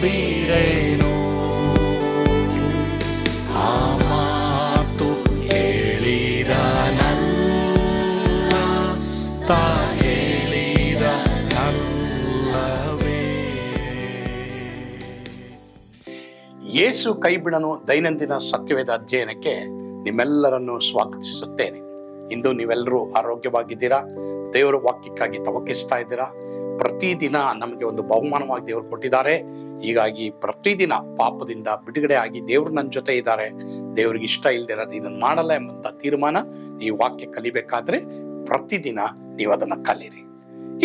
ಬಿಡೇನು ಆ ಮಾತು ಹೇಳಿದ ನನ್ನ ತಾ ಹೇಳಿದ ಯೇಸು ಕೈಬಿಡನು ದೈನಂದಿನ ಸತ್ಯವೇದ ಅಧ್ಯಯನಕ್ಕೆ ನಿಮ್ಮೆಲ್ಲರನ್ನು ಸ್ವಾಗತಿಸುತ್ತೇನೆ. ಇಂದು ನೀವೆಲ್ಲರೂ ಆರೋಗ್ಯವಾಗಿದ್ದೀರಾ? ದೇವರ ವಾಕ್ಯಕ್ಕಾಗಿ ತವಕಿಸ್ತಾ ಇದ್ದೀರಾ? ಪ್ರತಿದಿನ ನಮಗೆ ಒಂದು ಬಹುಮಾನವಾಗಿ ದೇವರು ಕೊಟ್ಟಿದ್ದಾರೆ. ಹೀಗಾಗಿ ಪ್ರತಿದಿನ ಪಾಪದಿಂದ ಬಿಡುಗಡೆ ಆಗಿ ದೇವರು ನನ್ನ ಜೊತೆ ಇದ್ದಾರೆ. ದೇವ್ರಿಗೆ ಇಷ್ಟ ಇಲ್ದಿರೋದು ಇದನ್ನು ಮಾಡಲ್ಲ ಎಂಬಂತ ತೀರ್ಮಾನ ಈ ವಾಕ್ಯ ಕಲಿಬೇಕಾದ್ರೆ ಪ್ರತಿದಿನ ನೀವು ಅದನ್ನ ಕಲೀರಿ.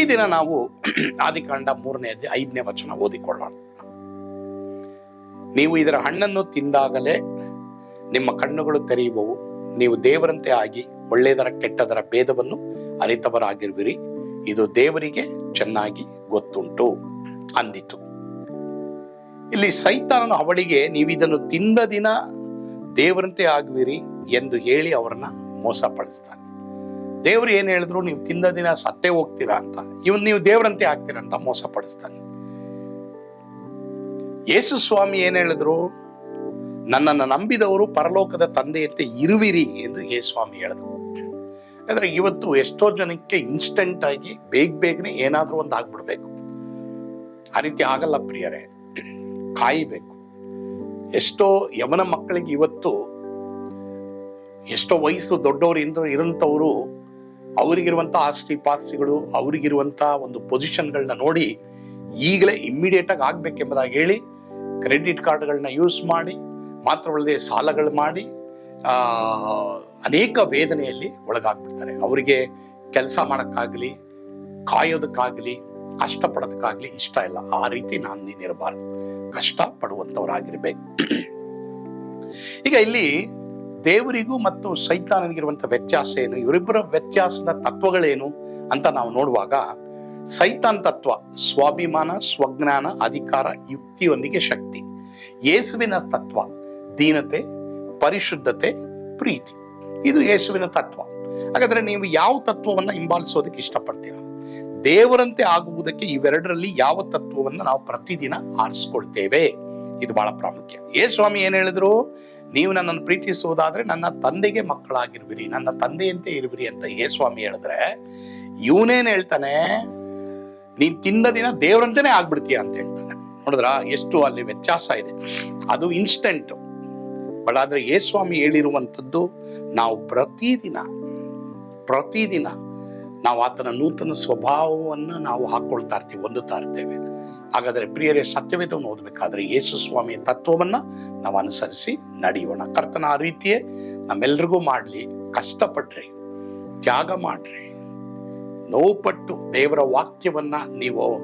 ಈ ದಿನ ನಾವು ಆದಿಕಾಂಡ ಮೂರನೇ ಐದನೇ ವಚನ ಓದಿಕೊಳ್ಳೋಣ. ನೀವು ಇದರ ಹಣ್ಣನ್ನು ತಿಂದಾಗಲೇ ನಿಮ್ಮ ಕಣ್ಣುಗಳು ತೆರೆಯುವವು. ನೀವು ದೇವರಂತೆ ಆಗಿ ಒಳ್ಳೆಯದರ ಕೆಟ್ಟದರ ಭೇದವನ್ನು ಅರಿತವರಾಗಿರುವಿರಿ. ಇದು ದೇವರಿಗೆ ಚೆನ್ನಾಗಿ ಗೊತ್ತುಂಟು. ಅಂದಿತು. ಇಲ್ಲಿ ಸೈತಾನನು ಅವಳಿಗೆ ನೀವು ಇದನ್ನು ತಿಂದ ದಿನ ದೇವರಂತೆ ಆಗುವಿರಿ ಎಂದು ಹೇಳಿ ಅವರನ್ನ ಮೋಸ ಪಡಿಸ್ತಾನೆ ದೇವರು ಏನ್ ಹೇಳಿದ್ರು, ನೀವು ತಿಂದ ದಿನ ಸತ್ತೇ ಹೋಗ್ತೀರಾ ಅಂತ. ಇವನ್ ನೀವು ದೇವರಂತೆ ಆಗ್ತೀರಾ ಅಂತ ಮೋಸ ಪಡಿಸ್ತಾನೆ ಯೇಸು ಸ್ವಾಮಿ ಏನ್ ಹೇಳಿದ್ರು, ನನ್ನನ್ನು ನಂಬಿದವರು ಪರಲೋಕದ ತಂದೆಯಂತೆ ಇರುವಿರಿ ಎಂದು ಯೇಸು ಸ್ವಾಮಿ ಹೇಳಿದ್ರು. ಯಾಕಂದ್ರೆ ಇವತ್ತು ಎಷ್ಟೋ ಜನಕ್ಕೆ ಇನ್ಸ್ಟೆಂಟ್ ಆಗಿ ಬೇಗ ಬೇಗನೆ ಏನಾದ್ರೂ ಒಂದು ಆಗ್ಬಿಡ್ಬೇಕು. ಆ ರೀತಿ ಆಗಲ್ಲ ಪ್ರಿಯರೇ. ಕಾಯಬೇಕು. ಎಷ್ಟೋ ಯಮನ ಮಕ್ಕಳಿಗೆ ಇವತ್ತು ಎಷ್ಟೋ ವಯಸ್ಸು ದೊಡ್ಡವರು ಇಂದ ಇರೋಂಥವ್ರು ಅವರಿಗಿರುವಂಥ ಆಸ್ತಿ ಪಾಸ್ತಿಗಳು ಅವರಿಗಿರುವಂಥ ಒಂದು ಪೊಸಿಷನ್ಗಳನ್ನ ನೋಡಿ ಈಗಲೇ ಇಮ್ಮಿಡಿಯೇಟಾಗಿ ಆಗಿ ಆಗ್ಬೇಕೆಂಬುದಾಗಿ ಹೇಳಿ ಕ್ರೆಡಿಟ್ ಕಾರ್ಡ್ಗಳನ್ನ ಯೂಸ್ ಮಾಡಿ, ಮಾತ್ರವಲ್ಲದೆ ಸಾಲಗಳು ಮಾಡಿ ಅನೇಕ ವೇದನೆಯಲ್ಲಿ ಒಳಗಾಗ್ಬಿಡ್ತಾರೆ. ಅವರಿಗೆ ಕೆಲಸ ಮಾಡೋಕ್ಕಾಗಲಿ, ಕಾಯೋದಕ್ಕಾಗಲಿ ಕಷ್ಟಪಡೋದಕ್ಕಾಗಲಿ ಇಷ್ಟ ಇಲ್ಲ. ಆ ರೀತಿ ನಾನು ನೀನಿರಬಾರ್ದು ಕಷ್ಟ ಪಡುವಂಥವರಾಗಿರ್ಬೇಕು ಈಗ ಇಲ್ಲಿ ದೇವರಿಗೂ ಮತ್ತು ಸೈತಾನನಿಗಿರುವಂಥ ವ್ಯತ್ಯಾಸ ಏನು? ಇವರಿಬ್ಬರ ವ್ಯತ್ಯಾಸದ ತತ್ವಗಳೇನು ಅಂತ ನಾವು ನೋಡುವಾಗ ಸೈತಾನ್ ತತ್ವ, ಸ್ವಾಭಿಮಾನ, ಸ್ವಜ್ಞಾನ, ಅಧಿಕಾರ, ಯುಕ್ತಿಯೊಂದಿಗೆ ಶಕ್ತಿ. ಯೇಸುವಿನ ತತ್ವ, ದೀನತೆ, ಪರಿಶುದ್ಧತೆ, ಪ್ರೀತಿ. ಇದು ಯೇಸುವಿನ ತತ್ವ. ಹಾಗಾದ್ರೆ ನೀವು ಯಾವ ತತ್ವವನ್ನ ಹಿಂಬಾಲಿಸೋದಕ್ಕೆ ಇಷ್ಟಪಡ್ತೀರಾ? ದೇವರಂತೆ ಆಗುವುದಕ್ಕೆ ಇವೆರಡರಲ್ಲಿ ಯಾವ ತತ್ವವನ್ನ ನಾವು ಪ್ರತಿದಿನ ಆರಿಸ್ಕೊಳ್ತೇವೆ? ಇದು ಬಹಳ ಪ್ರಾಮುಖ್ಯ. ಏ ಸ್ವಾಮಿ ಏನ್ ಹೇಳಿದ್ರು? ನೀವು ನನ್ನನ್ನು ಪ್ರೀತಿಸುವುದಾದ್ರೆ ನನ್ನ ತಂದೆಗೆ ಮಕ್ಕಳಾಗಿರ್ಬಿರಿ ನನ್ನ ತಂದೆಯಂತೆ ಇರ್ಬಿರಿ ಅಂತ ಏ ಸ್ವಾಮಿ ಹೇಳಿದ್ರೆ, ಇವನೇನ್ ಹೇಳ್ತಾನೆ? ನೀನ್ ತಿಂದ ದಿನ ದೇವರಂತೆನೆ ಆಗ್ಬಿಡ್ತೀಯ ಅಂತ ಹೇಳ್ತಾನೆ. ನೋಡಿದ್ರ? ಎಷ್ಟು ಅಲ್ಲಿ ವ್ಯತ್ಯಾಸ ಇದೆ. ಅದು ಇನ್ಸ್ಟೆಂಟ್ ಬಟ್ ಆದ್ರೆ ಏ ಸ್ವಾಮಿ ಹೇಳಿರುವಂಥದ್ದು ನಾವು ಪ್ರತಿದಿನ ಪ್ರತಿದಿನ ನಾವು ಆತನ ನೂತನ ಸ್ವಭಾವವನ್ನು ನಾವು ಹಾಕೊಳ್ತಾ ಇರ್ತೀವಿ, ಹೊಂದುತ್ತಾ ಇರ್ತೇವೆ. ಹಾಗಾದರೆ ಪ್ರಿಯರೇ, ಸತ್ಯವೇದವನ್ನು ಓದಬೇಕಾದ್ರೆ ಯೇಸು ಸ್ವಾಮಿಯ ತತ್ವವನ್ನು ನಾವು ಅನುಸರಿಸಿ ನಡೆಯೋಣ. ಕರ್ತನ ಆ ರೀತಿಯೇ ನಮ್ಮೆಲ್ರಿಗೂ ಮಾಡಲಿ. ಕಷ್ಟಪಡ್ರಿ ತ್ಯಾಗ ಮಾಡ್ರಿ. ನೋವುಪಟ್ಟು ದೇವರ ವಾಕ್ಯವನ್ನ ನೀವು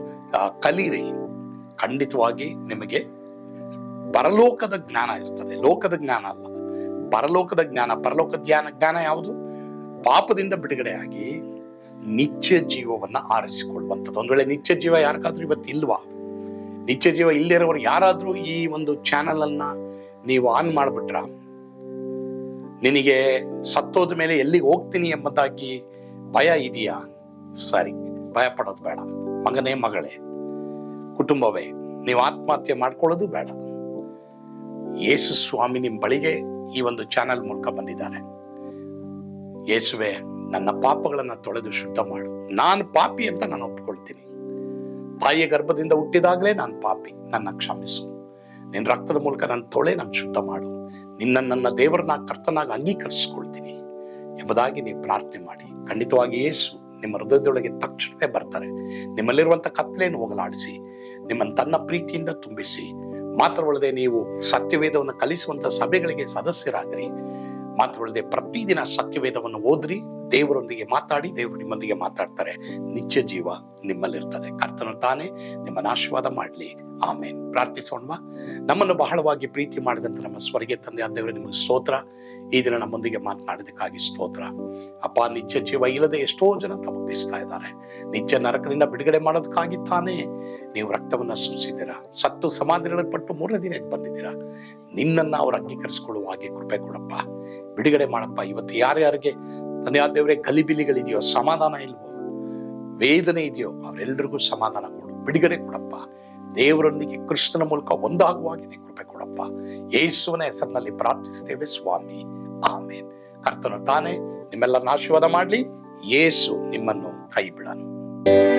ಕಲೀರಿ. ಖಂಡಿತವಾಗಿ ನಿಮಗೆ ಪರಲೋಕದ ಜ್ಞಾನ ಇರ್ತದೆ. ಲೋಕದ ಜ್ಞಾನ ಅಲ್ಲ. ಪರಲೋಕದ ಜ್ಞಾನ, ಪರಲೋಕ ಜ್ಞಾನ ಜ್ಞಾನ ಯಾವುದು? ಪಾಪದಿಂದ ಬಿಡುಗಡೆಯಾಗಿ ನಿತ್ಯ ಜೀವವನ್ನ ಆರಿಸಿಕೊಳ್ಳುವಂಥದ್ದು. ಒಂದು ವೇಳೆ ನಿತ್ಯ ಜೀವ ಯಾರಿಗಾದ್ರೂ ಇವತ್ತು ಇಲ್ವಾ? ನಿತ್ಯ ಜೀವ ಇಲ್ಲಿರೋರು ಯಾರಾದ್ರೂ ಈ ಒಂದು ಚಾನೆಲ್ ಅನ್ನ ನೀವು ಆನ್ ಮಾಡ್ಬಿಟ್ರ? ನಿನಗೆ ಸತ್ತೋದ ಮೇಲೆ ಎಲ್ಲಿಗೆ ಹೋಗ್ತೀನಿ ಎಂಬುದಾಗಿ ಭಯ ಇದೆಯಾ? ಸರಿ ಭಯ ಪಡೋದು ಬೇಡ. ಮಗನೇ, ಮಗಳೇ, ಕುಟುಂಬವೇ, ನೀವು ಆತ್ಮಹತ್ಯೆ ಮಾಡ್ಕೊಳ್ಳೋದು ಬೇಡ. ಯೇಸು ಸ್ವಾಮಿ ನಿಮ್ಮ ಬಳಿಗೆ ಈ ಒಂದು ಚಾನಲ್ ಮೂಲಕ ಬಂದಿದ್ದಾರೆ. ಯೇಸುವೆ ನನ್ನ ಪಾಪಗಳನ್ನ ತೊಳೆದು ಶುದ್ಧ ಮಾಡು. ನಾನು ಪಾಪಿ ಅಂತ ನಾನು ಒಪ್ಕೊಳ್ತೀನಿ. ತಾಯಿಯ ಗರ್ಭದಿಂದ ಹುಟ್ಟಿದಾಗಲೇ ನಾನು ಪಾಪಿ. ನನ್ನ ಕ್ಷಮಿಸು. ನಿನ್ನ ರಕ್ತದ ಮೂಲಕ ನನ್ನ ತೊಳೆ ನಾನು ಶುದ್ಧ ಮಾಡು. ನಿನ್ನ ನನ್ನ ದೇವರನ್ನ ಕರ್ತನಾಗಿ ಅಂಗೀಕರಿಸ್ಕೊಳ್ತೀನಿ ಎಂಬುದಾಗಿ ನೀವು ಪ್ರಾರ್ಥನೆ ಮಾಡಿ. ಖಂಡಿತವಾಗಿ ಯೇಸು ನಿಮ್ಮ ಹೃದಯದೊಳಗೆ ತಕ್ಷಣವೇ ಬರ್ತಾರೆ. ನಿಮ್ಮಲ್ಲಿರುವಂತ ಕತ್ತಲೆಯನ್ನು ಹೋಗಲಾಡಿಸಿ, ನಿಮ್ಮನ್ನು ತನ್ನ ಪ್ರೀತಿಯಿಂದ ತುಂಬಿಸಿ, ಮಾತ್ರವಲ್ಲದೆ ನೀವು ಸತ್ಯವೇದವನ್ನು ಕಲಿಸುವಂತ ಸಭೆಗಳಿಗೆ ಸದಸ್ಯರಾಗ್ರಿ. ಮಾತ್ರವಲ್ಲದೆ ಪ್ರತಿದಿನ ಸತ್ಯವೇದವನ್ನು ಓದ್ರಿ. ದೇವರೊಂದಿಗೆ ಮಾತಾಡಿ, ದೇವರು ನಿಮ್ಮೊಂದಿಗೆ ಮಾತಾಡ್ತಾರೆ. ನಿತ್ಯ ಜೀವ ನಿಮ್ಮಲ್ಲಿರ್ತದೆ ಕರ್ತನು ತಾನೇ ನಿಮ್ಮನ್ನ ಆಶೀರ್ವಾದ ಮಾಡಲಿ. ಆಮೇನ್. ಪ್ರಾರ್ಥಿಸೋಣವಾ? ನಮ್ಮನ್ನು ಬಹಳವಾಗಿ ಪ್ರೀತಿ ಮಾಡಿದಂತ ನಮ್ಮ ಸ್ವರ್ಗೆ ತಂದೆ ದೇವರು, ನಿಮಗೆ ಸ್ತೋತ್ರ. ಈ ದಿನ ನಮ್ಮೊಂದಿಗೆ ಮಾತನಾಡೋದಕ್ಕಾಗಿ ಸ್ತೋತ್ರ. ಅಪ್ಪ, ನಿತ್ಯ ಜೀವ ಇಲ್ಲದೆ ಎಷ್ಟೋ ಜನ ತಪ್ಪಿಸ್ತಾ ಇದ್ದಾರೆ. ನಿತ್ಯ ನರಕದಿಂದ ಬಿಡುಗಡೆ ಮಾಡೋದಕ್ಕಾಗಿ ತಾನೇ ನೀವು ರಕ್ತವನ್ನ ಸುರಿಸಿದ್ದೀರಾ? ಸತ್ತು ಸಮಾಧಿಗಳಿಗೆ ಪಟ್ಟು ಮೂರನೇ ದಿನ ಬಂದಿದ್ದೀರಾ? ನಿನ್ನನ್ನ ಅವ್ರು ಅಂಗೀಕರಿಸಿಕೊಳ್ಳುವ ಹಾಗೆ ಕೃಪೆ ಕೊಡಪ್ಪ. ಬಿಡುಗಡೆ ಮಾಡಪ್ಪ. ಇವತ್ತು ಯಾರ್ಯಾರಿಗೆ ತಂದೆ ದೇವರೇ ಗಲಿಬಿಲಿಗಳಿದೆಯೋ, ಸಮಾಧಾನ ಇಲ್ವೋ? ವೇದನೆ ಇದೆಯೋ ಅವರೆಲ್ಲರಿಗೂ ಸಮಾಧಾನ ಕೊಡು, ಬಿಡುಗಡೆ ಕೊಡಪ್ಪ. ದೇವರೊಂದಿಗೆ ಕೃಷ್ಣನ ಮೂಲಕ ಒಂದಾಗುವಾಗಿದೆ ಕೃಪೆ ಕೊಡಪ್ಪ. ಯೇಸುವನ ಹೆಸರಿನಲ್ಲಿ ಪ್ರಾರ್ಥಿಸ್ತೇವೆ ಸ್ವಾಮಿ. ಆಮೇನ್. ಕರ್ತನು ತಾನೇ, ನಿಮ್ಮೆಲ್ಲರನ್ನ ಆಶೀರ್ವಾದ ಮಾಡಲಿ. ಯೇಸು ನಿಮ್ಮನ್ನು ಕೈ ಬಿಡನು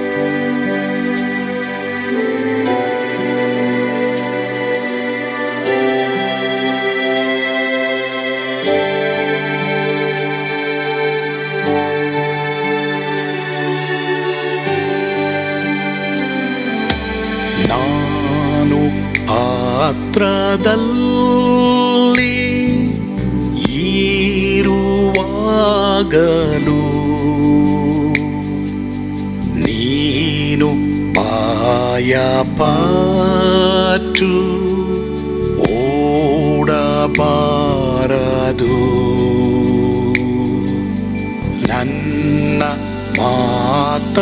ನಾನು ಆತ್ರದಲ್ಲಿ ಈರುವಾಗಲು ನೀನು ಪಾಯ ಪಾಟು ಓಡಬಾರದು ನನ್ನ ಮಾತನಂಬಿ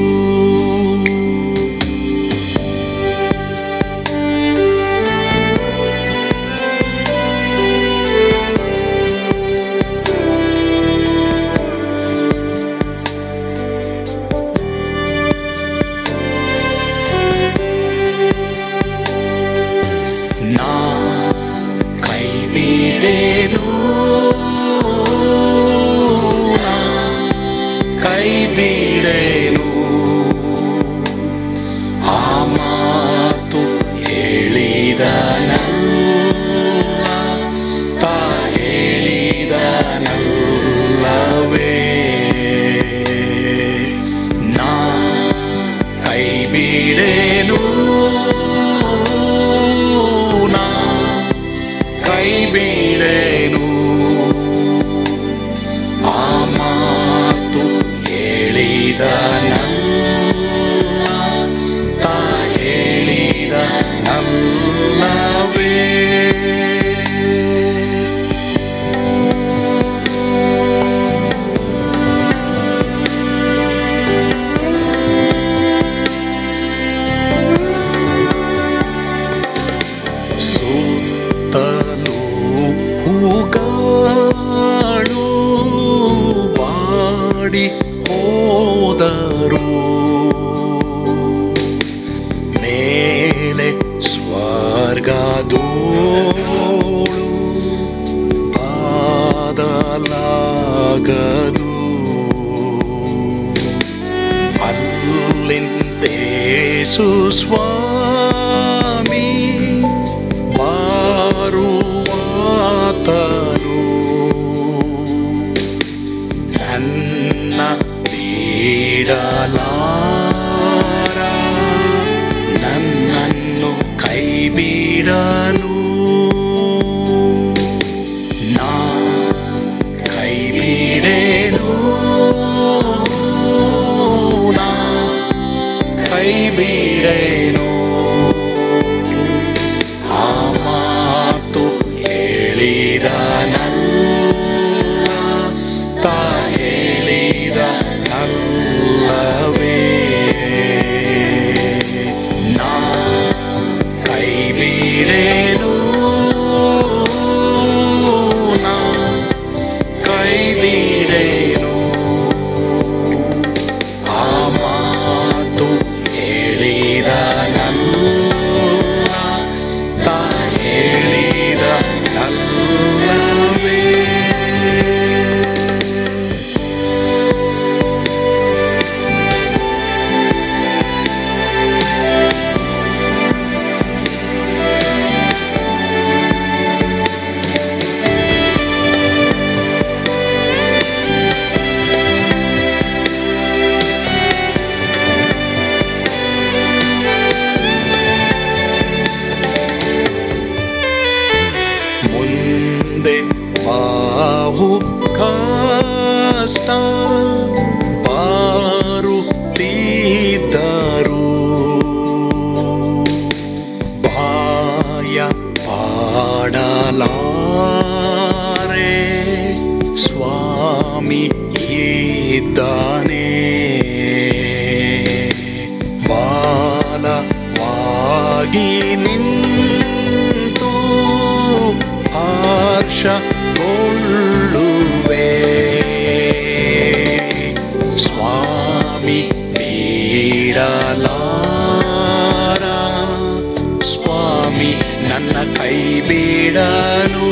ಬಾಡಿ ಬೀಡಲಾರ ನನ್ನನ್ನು ಕೈ ಬಿಡನು ಮಿದ್ದಾನೆ ಬಾಲವಾಗಿ ನಿಂತು ಆಕ್ಷಗೊಳ್ಳುವೆ ಸ್ವಾಮಿ ನೀಡಲಾರ ಸ್ವಾಮಿ ನನ್ನ ಕೈ ಬೇಡಲು